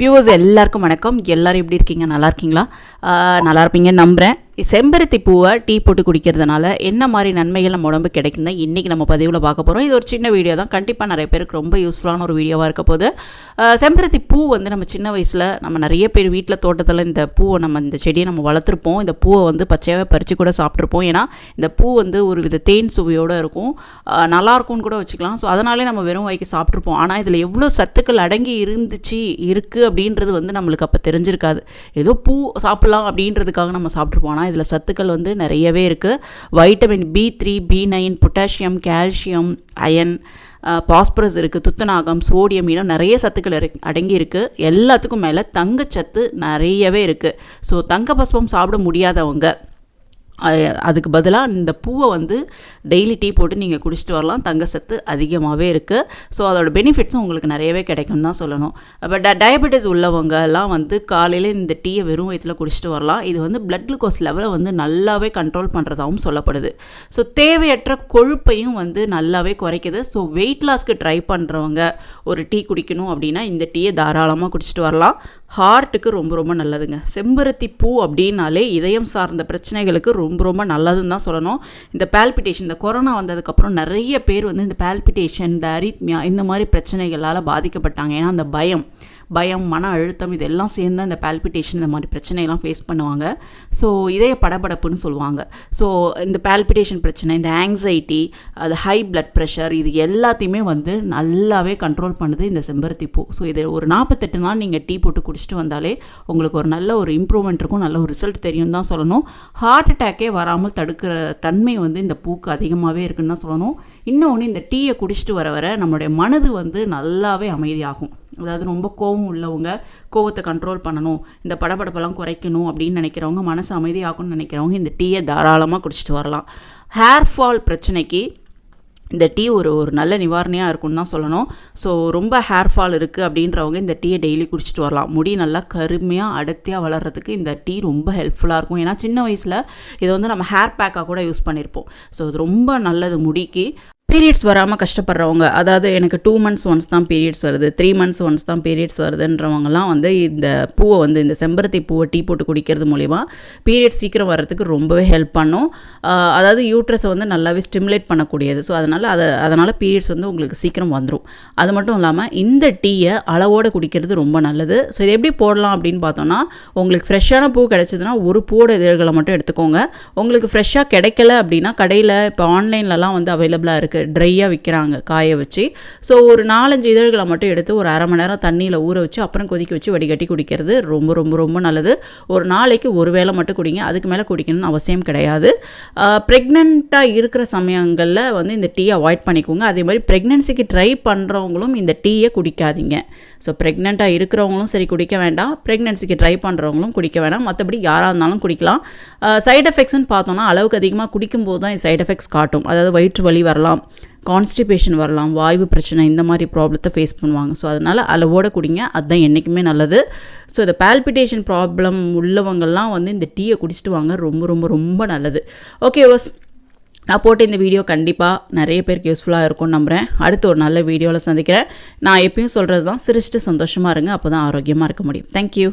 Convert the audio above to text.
Viewers எல்லாருக்கும் வணக்கம். எல்லாரும் எப்படி இருக்கீங்க? நல்லா இருக்கீங்களா? நல்லா இருப்பீங்கன்னு நம்புகிறேன் செம்பருத்தி பூவை டீ போட்டு குடிக்கிறதுனால என்ன மாதிரி நன்மைகள் நம்ம உடம்பு கிடைக்கும் இன்றைக்கி நம்ம பதிவில் பார்க்க போகிறோம் இது ஒரு சின்ன வீடியோ தான். கண்டிப்பாக நிறைய பேருக்கு ரொம்ப யூஸ்ஃபுல்லான ஒரு வீடியோவாக இருக்க போது செம்பருத்தி பூ வந்து நம்ம சின்ன வயசில் நம்ம நிறைய பேர் வீட்டில் தோட்டத்தில் இந்த பூவை நம்ம இந்த செடியை நம்ம வளர்த்துருப்போம். இந்த பூவை வந்து பச்சையாகவே பறித்து கூட சாப்பிட்ருப்போம் ஏன்னா இந்த பூ வந்து ஒரு வித தேன் சுவையோடு இருக்கும். நல்லாயிருக்கும்னு கூட வச்சுக்கலாம். ஸோ அதனாலே நம்ம வெறும் வாய்க்கு சாப்பிட்ருப்போம் ஆனால் இதில் எவ்வளோ சத்துக்கள் அடங்கி இருந்துச்சு இருக்குது அப்படின்றது வந்து நம்மளுக்கு அப்போ தெரிஞ்சிருக்காது. ஏதோ பூ சாப்பிட்லாம் அப்படின்றதுக்காக நம்ம சாப்பிட்ருப்போம் ஆனால் இதில் சத்துக்கள் வந்து நிறையவே இருக்குது vitamin B three B nine potassium calcium iron phosphorus இருக்குது துத்தநாகம் சோடியம் இன்னும் நிறைய சத்துக்கள் இருக்கு அடங்கி இருக்குது எல்லாத்துக்கும் மேலே தங்கச்சத்து நிறையவே இருக்குது ஸோ தங்க பஸ்பம் சாப்பிட முடியாதவங்க அதுக்கு பதிலாக இந்த பூவை வந்து டெய்லி டீ போட்டு நீங்கள் குடிச்சிட்டு வரலாம். தங்க சத்து அதிகமாகவே இருக்குது ஸோ அதோட பெனிஃபிட்ஸும் உங்களுக்கு நிறையவே கிடைக்கும் தான் சொல்லணும். இப்போ ட டயபெட்டிஸ் உள்ளவங்க எல்லாம் வந்து காலையில் இந்த டீயை வெறும் வயிற்றில் குடிச்சிட்டு வரலாம். இது வந்து பிளட் குளுக்கோஸ் லெவலை வந்து நல்லாவே கண்ட்ரோல் பண்ணுறதாகவும் சொல்லப்படுது. ஸோ தேவையற்ற கொழுப்பையும் வந்து நல்லாவே குறைக்குது. ஸோ வெயிட் லாஸ்க்கு ட்ரை பண்ணுறவங்க ஒரு டீ குடிக்கணும் அப்படின்னா இந்த டீயை தாராளமாக குடிச்சிட்டு வரலாம். ஹார்ட்டுக்கு ரொம்ப ரொம்ப நல்லதுங்க. செம்பருத்தி பூ அப்படின்னாலே இதயம் சார்ந்த பிரச்சனைகளுக்கு ரொம்ப ரொம்ப நல்லதுன்னு தான் சொல்லணும். இந்த பால்பிட்டேஷன் இந்த கொரோனா வந்ததுக்கப்புறம் நிறைய பேர் வந்து இந்த பால்பிட்டேஷன் இந்த அரித்மியா இந்த மாதிரி பிரச்சனைகளால் பாதிக்கப்பட்டாங்க. ஏன்னா அந்த பயம் பயம் மன அழுத்தம் இதெல்லாம் சேர்ந்து அந்த பால்பிட்டேஷன் இந்த மாதிரி பிரச்சனையெல்லாம் ஃபேஸ் பண்ணுவாங்க. ஸோ இதய படபடப்புன்னு சொல்லுவாங்க. ஸோ இந்த பால்பிட்டேஷன் பிரச்சனை இந்த ஆங்ஸைட்டி அது ஹை பிளட் ப்ரெஷர் இது எல்லாத்தையுமே வந்து நல்லாவே கண்ட்ரோல் பண்ணுது இந்த செம்பருத்தி பூ. ஸோ இதை ஒரு நாற்பத்தெட்டு நாள் நீங்கள் டீ போட்டு குடிச்சிட்டு வந்தாலே உங்களுக்கு ஒரு நல்ல ஒரு இம்ப்ரூவ்மெண்ட் இருக்கும் நல்ல ஒரு ரிசல்ட் தெரியும் தான் சொல்லணும். ஹார்ட் அட்டாக்கே வராமல் தடுக்கிற தன்மை வந்து இந்த பூக்கு அதிகமாகவே இருக்குன்னு தான் சொல்லணும். இன்னொன்று இந்த டீயை குடிச்சிட்டு வர வர நம்மளுடைய மனது வந்து நல்லாவே அமைதியாகும். அதாவது ரொம்ப கோவம் உள்ளவங்க கோவத்தை கண்ட்ரோல் பண்ணணும் இந்த படபடப்பெல்லாம் குறைக்கணும் அப்படின்னு நினைக்கிறவங்க மனசு அமைதியாகணும்னு நினைக்கிறவங்க இந்த டீயை தாராளமாக குடிச்சிட்டு வரலாம். ஹேர் ஃபால் பிரச்சனைக்கு இந்த டீ ஒரு ஒரு நல்ல நிவாரணியாக இருக்கும்னு தான் சொல்லணும். ஸோ ரொம்ப ஹேர் ஃபால் இருக்குது அப்படின்றவங்க இந்த டீயை டெய்லி குடிச்சிட்டு வரலாம். முடி நல்லா கருமையாக அடர்த்தியாக வளர்கிறதுக்கு இந்த டீ ரொம்ப ஹெல்ப்ஃபுல்லாக இருக்கும். ஏன்னா சின்ன வயசில் இதை வந்து நம்ம ஹேர் பேக்காக கூட யூஸ் பண்ணியிருப்போம் ஸோ இது ரொம்ப நல்லது முடிக்கு. பீரியட்ஸ் வராமல் கஷ்டப்படுறவங்க அதாவது எனக்கு டூ மந்த்ஸ் ஒன்ஸ் தான் பீரியட்ஸ் வருது த்ரீ மந்த்ஸ் ஒன்ஸ் தான் பீரியட்ஸ் வருதுன்றவங்கலாம் வந்து இந்த பூவை வந்து இந்த செம்பருத்தி பூவை டீ போட்டு குடிக்கிறது மூலிமா பீரியட்ஸ் சீக்கிரம் வர்றதுக்கு ரொம்பவே ஹெல்ப் பண்ணும். அதாவது யூட்ரஸை வந்து நல்லாவே ஸ்டிமுலேட் பண்ணக்கூடியது. ஸோ அதனால் அதை அதனால் பீரியட்ஸ் வந்து உங்களுக்கு சீக்கிரம் வந்துடும் அது மட்டும் இல்லாமல் இந்த டீயை அளவோடு குடிக்கிறது ரொம்ப நல்லது. ஸோ இது எப்படி போடலாம் அப்படின்னு பார்த்தோன்னா உங்களுக்கு ஃப்ரெஷ்ஷான பூ கிடைச்சதுன்னா ஒரு பூவோட இதழ்களை மட்டும் எடுத்துக்கோங்க. உங்களுக்கு ஃப்ரெஷ்ஷாக கிடைக்கல அப்படின்னா கடையில் இப்போ ஆன்லைன்லலாம் வந்து அவைலபிளாக இருக்குது ட்ரையாக விற்கிறாங்க காய வச்சு. ஸோ ஒரு நாலஞ்சு இதழ்களை மட்டும் எடுத்து ஒரு அரை மணி நேரம் தண்ணியில் ஊற வச்சு அப்புறம் கொதிக்க வச்சு வடிகட்டி குடிக்கிறது ரொம்ப ரொம்ப ரொம்ப நல்லது. ஒரு நாளைக்கு ஒரு வேளை மட்டும் குடிங்க அதுக்கு மேலே குடிக்கணும்னு அவசியம் கிடையாது. ப்ரெக்னெண்ட்டாக இருக்கிற சமயங்களில் வந்து இந்த டீயை அவாய்ட் பண்ணிக்கோங்க. அதே மாதிரி ப்ரெக்னென்சிக்கு ட்ரை பண்ணுறவங்களும் இந்த டீயை குடிக்காதீங்க. ஸோ ப்ரெக்னெண்ட்டாக இருக்கிறவங்களும் சரி குடிக்க வேண்டாம். ப்ரெக்னென்சிக்கு ட்ரை பண்ணுறவங்களும் குடிக்க வேண்டாம் மற்றபடி யாராக இருந்தாலும் குடிக்கலாம். சைட் எஃபெக்ட்ஸ்னு பார்த்தோன்னா அளவுக்கு அதிகமாக குடிக்கும்போது தான் சைட் எஃபெக்ட்ஸ் காட்டும். அதாவது வயிற்று வலி வரலாம். கான்ஸ்டிபேஷன் வரலாம் வாய்வு பிரச்சனை இந்த மாதிரி ப்ராப்ளத்தை ஃபேஸ் பண்ணுவாங்க. ஸோ அதனால் அளவோட குடிங்க அதுதான் என்றைக்குமே நல்லது. ஸோ இந்த பால்பிட்டேஷன் ப்ராப்ளம் உள்ளவங்கள்லாம் வந்து இந்த டீயை குடிச்சிட்டு வாங்க. ரொம்ப ரொம்ப ரொம்ப நல்லது. ஓகே வாஸ் நான் போட்ட இந்த வீடியோ கண்டிப்பாக நிறைய பேருக்கு யூஸ்ஃபுல்லாக இருக்கும்னு நம்புகிறேன் அடுத்து ஒரு நல்ல வீடியோவில் சந்திக்கிறேன். நான் எப்பயும் சொல்கிறது தான் சிரிச்சிட்டு சந்தோஷமாக இருங்க. அப்போ தான் ஆரோக்கியமாக இருக்க முடியும். தேங்க்யூ